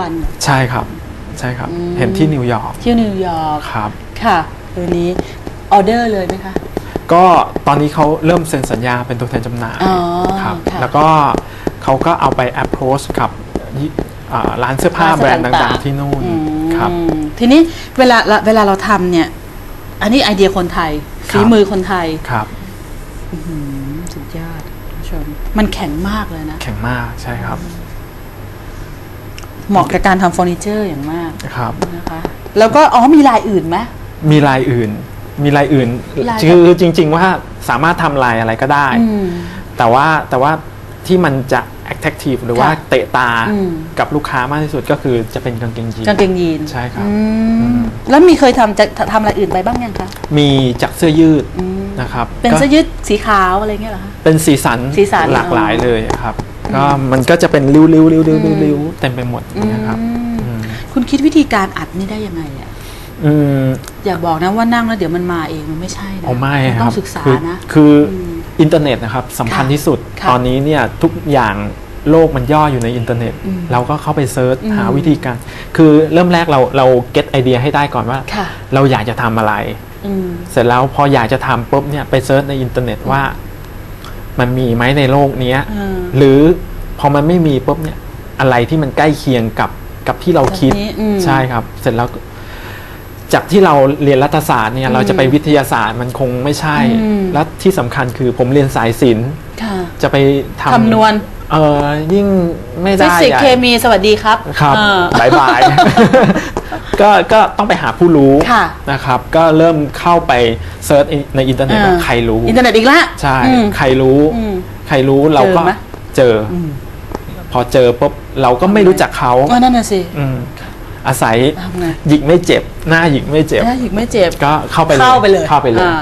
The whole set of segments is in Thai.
วันเหรอใช่ครับ ใช่ครับ อืม เห็นที่นิวยอร์กที่นิวยอร์กครับ ค่ะตัวนี้ออเดอร์เลยไหมคะ ก็ตอนนี้เขาเริ่มเซ็นสัญญาเป็นตัวแทนจำหน่ายอ๋อครับ ค่ะ แล้วก็เขาก็เอาไป approach กับยี่อ่าร้านเสื้อผ้าแบรนด์ต่างๆ ที่นู่นอืมครับ ทีนี้เวลาเวลาเราทำเนี่ย อันนี้ไอเดียคนไทยครับ ฝีมือคนไทยครับ อื้อหือสุดยอดคุณผู้ชมมันแข็งมากเลยนะ แข็งมากใช่ครับ เหมาะกับการทำเฟอร์นิเจอร์อย่างมากครับ นะคะ แล้วก็อ๋อมีลายอื่นไหม มีลายอื่น มีลายอื่นลายคือจริง ๆ ว่าสามารถทำลายอะไรก็ได้ อืม แต่ว่าแต่ว่าที่มันจะ attractive หรือว่าค่ะเตะตาอืม กับลูกค้ามากที่สุดก็คือจะเป็นกางเกงยีน กางเกงยีนใช่ครับ อือืมมแล้วมีเคยทำจะทำอะไรอื่นไปบ้างยังคะมีจากเสื้อยืดอืมนะครับเป็นก็เสื้อยืดสีขาวอะไรเงี้ยเหรอคะ เป็นสีสันสีสันหลากหลายอ๋อเลยครับ ก็มันก็จะเป็นริ้วๆริ้วๆริ้วๆอืมริ้วๆเต็มไปหมดนะครับอืมอืมคุณคิดวิธีการอัดนี่ได้ยังไงอะอืม อย่าบอกนะว่านั่งแล้วเดี๋ยวมันมาเองมันไม่ใช่นะเอาไม่นคต้รัอบงศึกษาคือนะ คืออมอินเทอร์เน็ตนะครับสำคัญค่ะที่สุด ค่ะตอนนี้เนี่ยทุกอย่างโลกมันย่ออยู่ในอินเทอร์เน็ต อืมเราก็เข้าไปเซิร์ชอืมหาวิธีการ คือเริ่มแรกเราเราเก็ตไอเดียให้ได้ก่อนว่า ค่ะ เราอยากจะทำอะไร อืม เสร็จแล้วพออยากจะทำปุ๊บเนี่ยไปเซิร์ชในอินเทอร์เน็ตว่า มันมีไหมในโลกเนี้ยอืมหรือพอมันไม่มีปุ๊บเนี่ย อะไรที่มันใกล้เคียงกับกับที่เราคิดแบบนี้อืมใช่ครับ เสร็จแล้วก็จากที่เราเรียนรัฐศาสตร์เนี่ย เราจะไปวิทยาศาสตร์มันคงไม่ใช่อืมและที่สำคัญคือผมเรียนสายศิลป์ค่ะจะไปทำคำนวณ เออยิ่งไม่ฟิได้สิกส์ใหญ่เคมีสวัสดีครับครับเออ บายบาย ก็ก็ต้องไปหาผู้รู้ค่ะ นะครับ ก็เริ่มเข้าไปเซิร์ชในอินเทอร์เน็ตว่าใครรู้ อินเทอร์เน็ตอีกละใช่ อืม ใครรู้ อืมใครรู้เราก็เจอไหม เจออมพอเจอปุ๊บเราก็ไม่รู้จักเขาเออนั่นน่ะสิอืมอาศัยทำไงหยิกไม่เจ็บ หน้าหยิกไม่เจ็บ ถ้าหยิกไม่เจ็บ ก็เข้าไปเลยเข้าไปเลยเข้าไปเลยอ่า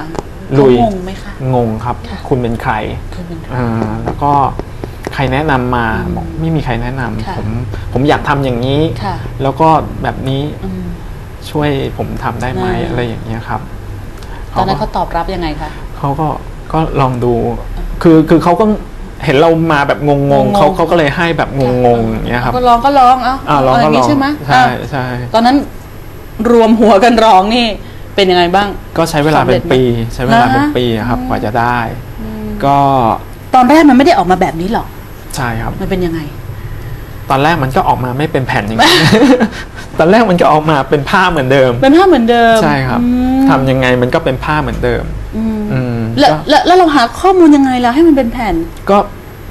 ลุยเขางงไหมคะ งงครับค่ะคุณเป็นใคร คือเป็นอ่าแล้วก็ ใครแนะนำมาบอกไม่มีใครแนะนำค่ะผมผมอยากทำอย่างนี้ค่ะแล้วก็แบบนี้อืมช่วยผมทำได้ไหมอ่าอะไรอย่างเงี้ยครับตอนนั้นเขาเขาตอบรับยังไงคะเขาก็ก็ลองดู คือคือเขาก็เห็นเรามาแบบงงงงงๆเขาเขาก็เลยให้แบบงงงๆอย่างเงี้ยครับก็ลองก็ลองเอ้าอ่าลองเาก็ย่างลนี้องใช่ไหมใช่อะใช่ตอนนั้นรวมหัวกันร้องนี่เป็นยังไงบ้าง ก็ใช้เวลาเป็นปี ใช้เวลาเป็นเหรอฮะปีอะครับกว่าจะได้ ก็ตอนแรกมันไม่ได้ออกมาแบบนี้หรอก ใช่ครับ มันเป็นยังไง ตอนแรกมันก็ออกมาไม่เป็นแผ่นอย่างนี้ ตอนแรกมันก็ออกมาเป็นผ้าเหมือนเดิม เป็นภาพเหมือนเดิม ใช่ครับอืมทำยังไงมันก็เป็นผ้าเหมือนเดิม อืมอืมแล้วก็แล้วแล้วเราหาข้อมูลยังไงล่ะให้มันเป็นแผ่น ก็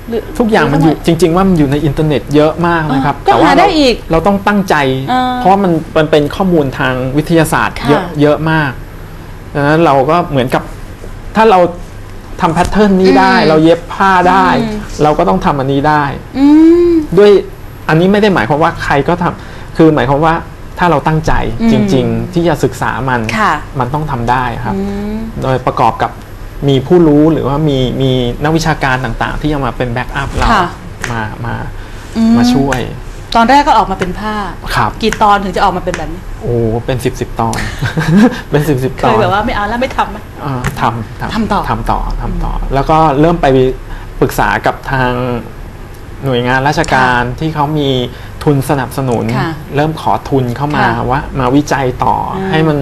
หรือทุกอย่างมันอยู่จริง ๆ ว่ามันอยู่ในอินเทอร์เน็ตเยอะมากนะครับก็แต่ว่าหาได้เราอีกเราต้องตั้งใจอ่าเพราะมันมันเป็นข้อมูลทางวิทยาศาสตร์ค่ะเยอะเยอะมากดังนั้นเราก็เหมือนกับถ้าเรา ทำแพทเทิร์นนี้ได้อืมเราเย็บผ้าได้อืมเราก็ต้องทำอันนี้ได้อืมด้วยอันนี้ไม่ได้หมายความว่าใครก็ทำคือหมายความว่าถ้าเราตั้งใจอืมจริง ๆ ที่จะศึกษามันค่ะมันต้องทำได้ครับอืมโดยประกอบกับมีผู้รู้หรือว่ามีมีนักวิชาการต่างๆ ที่จะมาเป็นแบ็กอัพเราค่ะมามาอืมาช่วย ตอนแรกก็ออกมาเป็นผ้าครับ กี่ตอนถึงจะออกมาเป็นแบบนี้โอ้เป็นสิบสิบตอน เป็นสิบสิบเคตอยนแบบว่าไม่เอาแล้วไม่ทำไหม อ่าทำทำต่อ ทำต่อทำต่อ แล้วก็เริ่มไปปรึกษากับทางหน่วยงานราชการที่เขามีทุนสนับสนุน ค่ะเริ่มขอทุนเข้ามาค่ะว่ามาวิจัยต่ออมให้มัน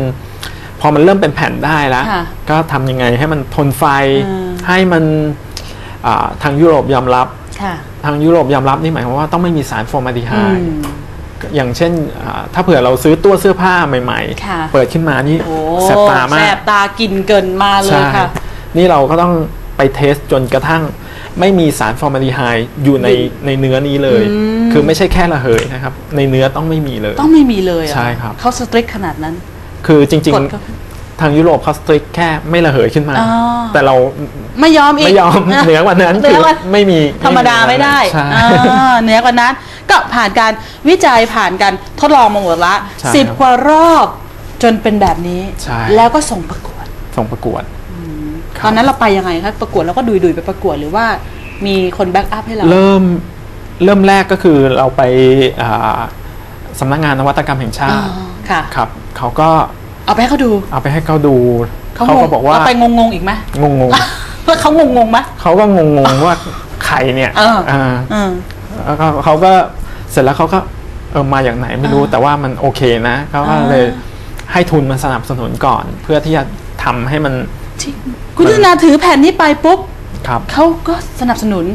พอมันเริ่มเป็นแผ่นได้แล้ว ค่ะก็ทำยังไงให้มันทนไฟ อืม ให้มันอ่าทางยุโรปยอมรับค่ะ ทางยุโรปยอมรับนี่หมายความว่าต้องไม่มีสารฟอร์มาลดีไฮอืด์มอย่างเช่นอ่าถ้าเผื่อเราซื้อตัวเสื้อผ้าใหม่ค่ะเปิดขึ้นมานี่โอ้แสบตามากแสบตากินเกินมาเลยใช่ค่ะ นี่เราก็ต้องไปเทสจนกระทั่ง ไม่มีสารฟอร์มาลดีไฮด์อยู่ในในเนื้อนี้เลยอืมคือไม่ใช่แค่ระเหยนะครับ ในเนื้อต้องไม่มีเลย ต้องไม่มีเลยเหอใช่ครับเขาสตริกขนาดนั้น คือจริงกดเข้าๆทางยุโรปเขาสตริกแค่ไม่ระเหยขึ้นมา อ๋อ แต่เราไม่ยอมอีกไม่ยอมเหนือกว่านั้นเหนืคืออกว่าไม่มีธรรมดาไม่ได้ใช่ อ่าเหนือกว่านั้น ก็ผ่านการวิจัยผ่านการทดลองมาหมดละใช่สิบครับกว่ารอบจนเป็นแบบนี้ ใช่ แล้วก็ส่งประกวด ส่งประกวด ครับ ตอนนั้นเราไปยังไงคะประกวดแล้วก็ดุยดุยๆไปประกวดหรือว่ามีคนแบ็กอัพให้เรา เริ่มเริ่มแรกก็คือเราไปอ่าสำนักงานนวัตกรรมแห่งชาอ๋อติค่ะ ครับเขาก็ เอาไปให้เขาดูเอาไปให้เขาดูเขาเขางก็งบอกว่าเไปงงๆอีกไหมงงงว่าเขางงงๆไหมๆเขาก็งงงๆว่าใครเนี่ยเอออ่าอืมแล้วก็เขาก็เสร็จแล้วเขาก็เออมาอย่างไหนไม่รู้อ่าแต่ว่ามันโอเคนะเขาก็อ่าเลยให้ทุนมาสนับสนุนก่อน เพื่อที่จะทำให้มันจริงคุณยุทธนาถือแผ่นนี้ไปปุ๊บครับเขาก็สนับสนุน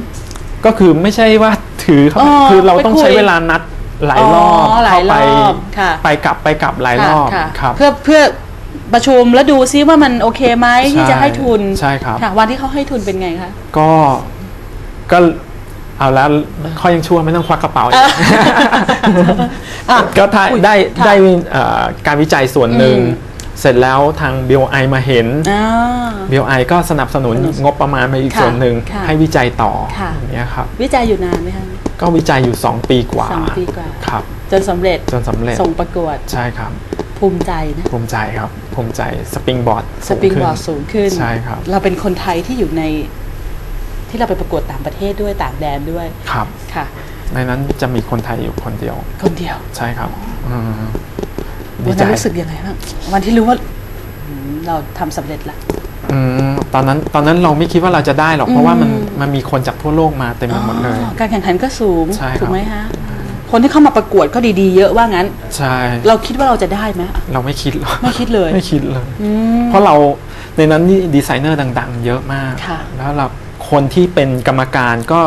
ก็คือไม่ใช่ว่าถือเขาอ๋อคือเราต้องไปคุยใช้เวลานัด หลายรอบอ๋อหลายรอบเข้าค่ะไปไปกลับไปกลับหลายรอบค่ะครับ เพื่อเพื่อประชุมแล้วดูซิว่ามันโอเคไหมที่จะให้ทุนใช่ครับค่ะวันที่เขาให้ทุนเป็นไงคะ ก็ก็เอาแล้วข้อยังชั่วไม่ต้องควักกระเป๋าอีก อะ ก็ได้อุ๊ยได้ค่ะได้เอ่อการวิจัยส่วนหนึ่งอืม เสร็จแล้วทาง BOI มาเห็นอ่า BOI ก็สนับสนุนงบประมาณมาอีกค่ะส่วนหนึ่งค่ะให้วิจัยต่อค่ะอย่างเงี้ยครับวิจัยอยู่นานไหมคะก็วิจัยอยู่ 2 ปีกว่าสองปีกว่าครับ จนสำเร็จจนสำเร็จส่งประกวดใช่ครับ ภูมิใจนะภูมิใจครับ ภูมิใจสปริงบอร์ดสปริงบอร์ดสูงขึ้นใช่ครับ เราเป็นคนไทยที่อยู่ใน ที่เราไปประกวดต่างประเทศด้วยต่างแดนด้วยครับค่ะ ในนั้นจะมีคนไทยอยู่คนเดียว คนเดียวใช่ครับ อืมดีวันใจนั้นรู้สึกยังไงบ้างวันที่รู้ว่าอืมเราทำสำเร็จละ อืมตอนนั้นตอนนั้นเราไม่คิดว่าเราจะได้หรอก เพราะว่ามันอืม มันมีคนจากทั่วโลกมาเต็มไปหมดเลย อ๋อการแข่งขันก็สูง ใช่ครับ ถูกไหมฮะ คนที่เข้ามาประกวดก็ดีๆ เยอะว่างั้น ใช่เราคิดว่าเราจะได้ไหมเราไม่คิดหรอกไม่คิดเลยไม่คิดเลย อืม เพราะเราในนั้นนี่ดีไซเนอร์ต่างๆ เยอะมาก ค่ะ แล้วเราคนที่เป็นกรรมการก็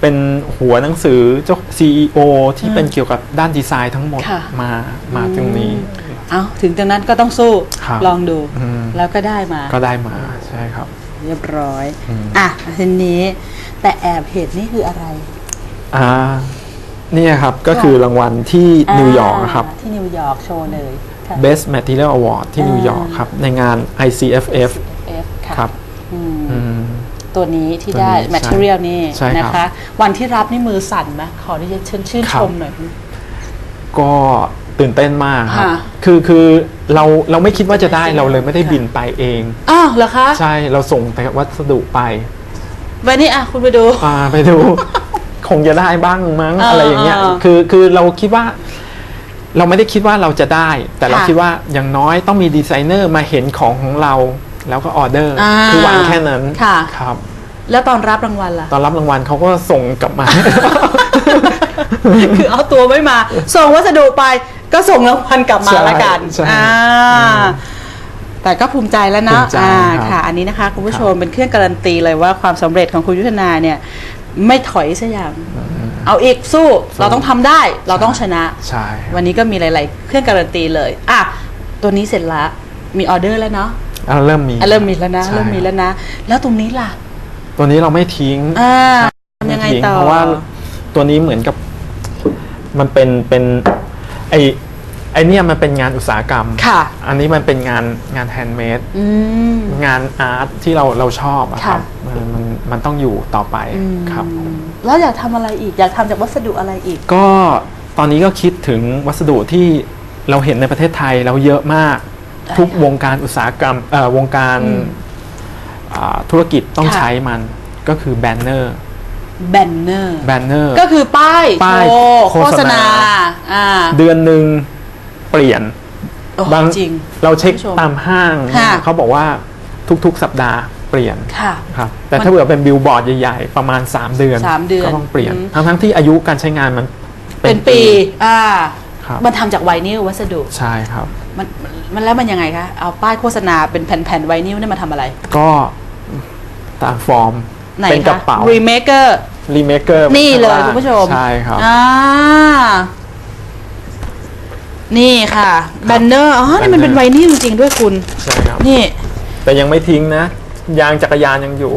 เป็นหัวหนังสือเจ้า CEO ที่เป็นเกี่ยวกับด้านดีไซน์ทั้งหมดค่ะ มามาตรงนี้ เอาถึงตรงนั้นก็ต้องสู้ครับลองดู อืม แล้วก็ได้มาก็ได้มาใช่ครับ เรียบร้อยอืม อะทีนี้ แต่แอบเห็นนี่คืออะไร อ่าเนี่ยครับก็คือรางวัลที่นิวยอร์กครับาที่นิวยอร์กโชว์เลยค่ะ Best Material Award ที่อ่านินิวยอร์กครับ ในงาน ICFF F ค่ะครับอืมอืม ตัวนี้ที่ตัวนี้ได้ใช่ material นี่ใช่ครับ นะคะ วันที่รับนี่มือสั่นไหมขอที่จะชื่นชื่นครัชบมหน่อย ก็ตื่นเต้นมากครับ ค่ะ คือคือเราเราไม่คิดว่าจะได้เราเลยไม่ได้บินไปเอง อ้าวเหรอคะใช่เราส่งแต่วัสดุไปวันนี้อะคุณไปดู อ่าไปดู คงจะได้บ้างมั้งอ่าอะไรอย่างเงี้ย อ่าคือคือเราคิดว่า เราไม่ได้คิดว่าเราจะได้ แต่เราค่ะ คิดว่าอย่างน้อยต้องมีดีไซเนอร์มาเห็นของของเรา แล้วก็ออเดอร์ อ่า คือวางแค่นั้นค่ะ ครับ แล้วตอนรับรางวัลล่ะ ตอนรับรางวัลเขาก็ส่งกลับมา คือเอาตัวไม่มา ส่งวัสดุไปก็ส่งรางวัลกลับมาใช่ละกันใช่อ่าอืมแต่ก็ภูมิใจแล้วนะภูมิใจอ่าครับค่ะ อันนี้นะคะคุณผู้ครับชมเป็นเครื่องการันตีเลยว่าความสำเร็จของคุณยุทธนาเนี่ย ไม่ถอยสักอย่าง เอาอีกสู้เราต้องทำได้เราต้องชนะ ใช่ครับ วันนี้ก็มีหลาย ๆ เครื่องการันตีเลย อะ ตัวนี้เสร็จละ มีออเดอร์แล้วเนาะ อะเริ่มมีอะเริ่มมีแล้วนะ ใช่เริ่มมีแล้วนะ แล้วตรงนี้ล่ะตัวนี้เราไม่ทิ้ง อ่าม่ทำยังไงทิ้ต่อ เพราะว่าตัวนี้เหมือนกับมันเป็นเป็นไอไอเนี่ยมันเป็นงานอุตสาหกรรมค่ะ อันนี้มันเป็นงานงานแฮนด์เมดอืม งานอาร์ตที่เราเราชอบอะครับค่ะมันมันมันต้องอยู่ต่อไปครับแล้วอยากทำอะไรอีก อยากทำจากวัสดุอะไรอีก ก็ตอนนี้ก็คิดถึงวัสดุที่เราเห็นในประเทศไทยเราเยอะมากได้ ทุกค่ะวงการอุตสาหกรรมเอ่อวงการอืมอ่าธุรกิจต้องค่ะใช้มันก็คือแบนเนอร์แบนเนอร์แบนเนอร์ก็คือป้ายป้ายโชว์โฆโฆษษณาณาอ่าเดือนหนึ่งเปลี่ยนโอ้บางจริง เราเช็คคุณผู้ชมตามห้างค่ะเขาบอกว่าทุกๆสัปดาห์เปลี่ยนค่ะครับแต่มันถ้าเผื่อเป็นบิลบอร์ดใหญ่ๆ ประมาณ 3 เดือนสามเดือนก็ต้องเปลี่ยนอืมทั้งๆที่อายุการใช้งานมันเป็นปีอ่า ครับมันทำจากไวนิลวัสดุ ใช่ครับ มันมันแล้วมันยังไงคะ เอาป้ายโฆษณาเป็นแผ่นๆไวนิลเนี่ยมาทำอะไร ก็ตามฟอร์ม ไหนเป็นกคะระเป๋า รีเมเกอร์ รีเมคเกอร์นี่เลยคุณผู้ชมใช่ครับ อ่า นี่ค่ะแบนเนอร์ อ๋อ นี่มันเป็นไวนิลจริงๆด้วยคุณ ใช่ครับ นี่ แต่ยังไม่ทิ้งนะ ยางจักรยานยังอยู่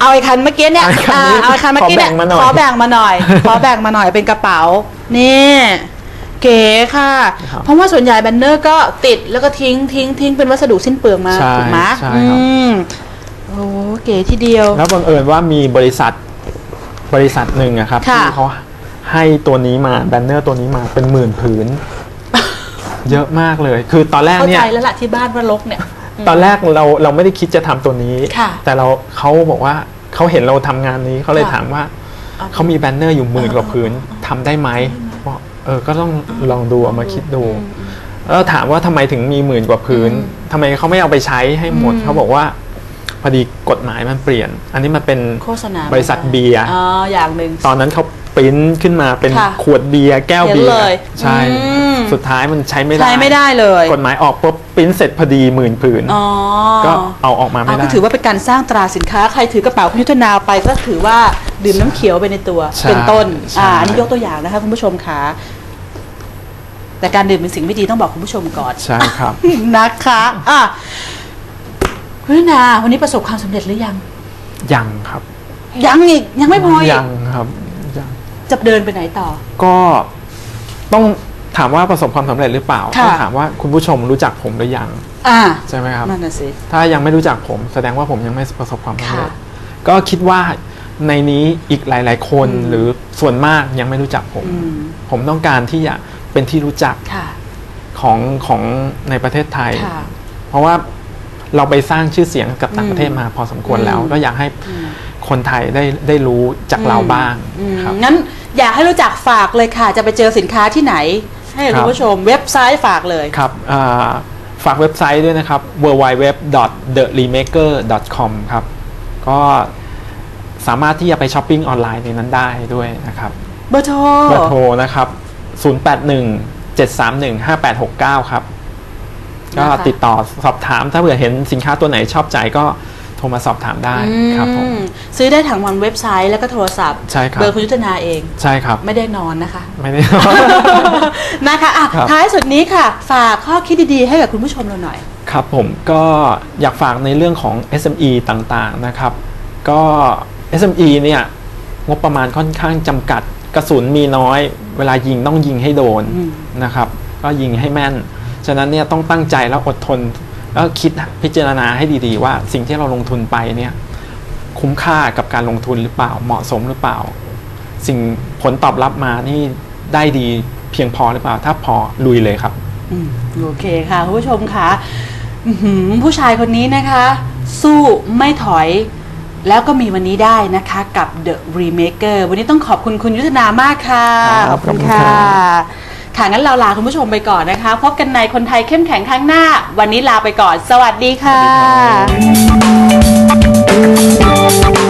เอาไอ้คันเมื่อกี้เนี่ยเอาไอ้คันอ่านี้เอาไอ้คันเมื่อกี้เนี่ยขอแบ่งมาหน่อย ขอแบ่งมาหน่อย ขอแบ่งมาหน่อยเป็นกระเป๋า นี่เก๋ค่ะ ครับเพราะว่าส่วนใหญ่แบนเนอร์ก็ติดแล้วก็ทิ้งทิ้งทิ้งเป็นวัสดุสิ้นเปลืองมาใช่ถูกไหมใช่อืครับมโอ้เก๋ทีเดียว แล้วบังเอิญว่ามีบริษัทบริษัทหนึ่งอะครับค่ะ ที่เขาให้ตัวนี้มาแบนเนอร์ตัวนี้มาเป็นหมื่นผืน เยอะมากเลย คือตอนแรกเข้าเนี่ใจย แล้วล่ะที่บ้านว่าลกเนี่ย ตอนแรกเราเราไม่ได้คิดจะทำตัวนี้ ค่ะแต่เราเขาบอกว่าเขาเห็นเราทำงานนี้เขาเลยค่ะถามว่าเอาเขามีแบนเนอร์อยู่หมื่นกว่าผืน ทำได้ไหมบอกเออก็ต้องลองดูเอามาคิดดูแล้วถามว่าทำไมถึงมีหมื่นกว่าผืนทำไมเขาไม่เอาไปใช้ให้หมดอืมเขาบอกว่า พอดีกฎหมายมันเปลี่ยน อันนี้มันเป็นโฆษณาบริษัทเบียร์อ๋ออย่างหนึ่งตอนนั้นเขาปริ้นขึ้นมาเป็นค่ะขวดเบียร์แก้วเบียเห็นร์เลยใช่อืม สุดท้ายมันใช้ไม่ได้ใช้ไม่ได้เลย กฎหมายออกปุ๊บปริ้นเสร็จพอดีหมื่นผืนอ๋อก็เอาออกมาไม่เอาได้ก็ถือว่าเป็นการสร้างตราสินค้า ใครถือกระเป๋าคุณยุทธนาไปก็ถือว่าดื่มน้ำเขียวไปในตัวใช่เป็นต้นใช่อ่าอันนี้ยกตัวอย่างนะคะคุณผู้ชมคะแต่การดื่มเป็นสิ่งไม่ดีต้องบอกคุณผู้ชมก่อนใช่ครับนะคะอะคุณยุทธนาวันนี้ประสบความสำเร็จหรือยัง ยังครับ ยังอีกยังไม่พออีกยังครับยังจะเดินไปไหนต่อ ก็ต้อง ถามว่าประสบความสำเร็จหรือเปล่าค่ะต้องถามว่าคุณผู้ชมรู้จักผมหรือยังอ่าใช่ไหมครับนั่นน่ะสิถ้ายังไม่รู้จักผมแสดงว่าผมยังไม่ประสบความสำเร็จค่ะก็คิดว่าในนี้อีกหลาย ๆ คนอืมหรือส่วนมากยังไม่รู้จักผมอืมผมต้องการที่จะเป็นที่รู้จักค่ะของของในประเทศไทยค่ะเพราะว่าเราไปสร้างชื่อเสียงกับต่างประเทศอืมมาพอสมควรแล้วอืมก็อยากให้อืมคนไทยได้ได้รู้จากเราบ้างอืมครับงั้นอยากให้รู้จักฝากเลยค่ะ จะไปเจอสินค้าที่ไหน ให้ครัคุณบผู้ชมเว็บไซต์ฝากเลยครับอ่าฝากเว็บไซต์ด้วยนะครับ www.theremaker.com ครับ ก็สามารถที่จะไปช้อปปิ้งออนไลน์ในนั้นได้ด้วยนะครับ เบอร์โทร เบอร์โทรนะครับ 081 731 5869 ครับ ก็นะคะติดต่อสอบถามถ้าเผื่อเห็นสินค้าตัวไหนชอบใจก็ โทรมาสอบถามได้ครับผมอืมซื้อได้ทั้งวันเว็บไซต์แล้วก็โทรศัพท์ ใช่ครับ เบอร์คุณยุทธนาเอง ใช่ครับ ไม่ได้นอนนะคะ ไม่ได้นะคะอะครับท้ายสุดนี้ค่ะ ฝากข้อคิดดีๆ ให้กับคุณผู้ชมเราหน่อย ครับผมก็อยากฝากในเรื่องของ SME ต่างๆนะครับ ก็ SME เนี่ยงบประมาณค่อนข้างจำกัดกระสุนมีน้อย เวลายิงต้องยิงให้โดนอืมนะครับ ก็ยิงให้แม่น ฉะนั้นเนี่ยต้องตั้งใจแล้วอดทน แล้วคิดพิจารณาให้ดีๆ ว่าสิ่งที่เราลงทุนไปเนี่ยคุ้มค่ากับการลงทุนหรือเปล่าเหมาะสมหรือเปล่า สิ่งผลตอบรับมานี่ได้ดีเพียงพอหรือเปล่า ถ้าพอลุยเลยครับอืมโอเคค่ะคุณผู้ชมค่ะอื้อหือผู้ชายคนนี้นะคะ สู้ไม่ถอย แล้วก็มีวันนี้ได้นะคะกับ The Remaker วันนี้ต้องขอบคุณคุณยุทธนามากค่ะครับขอบคุณขอบคุณค่ะครับ ค่ะงั้นเราลาคุณผู้ชมไปก่อนนะคะ พบกันในคนไทยเข้มแข็งครั้งหน้า วันนี้ลาไปก่อน สวัสดีค่ะ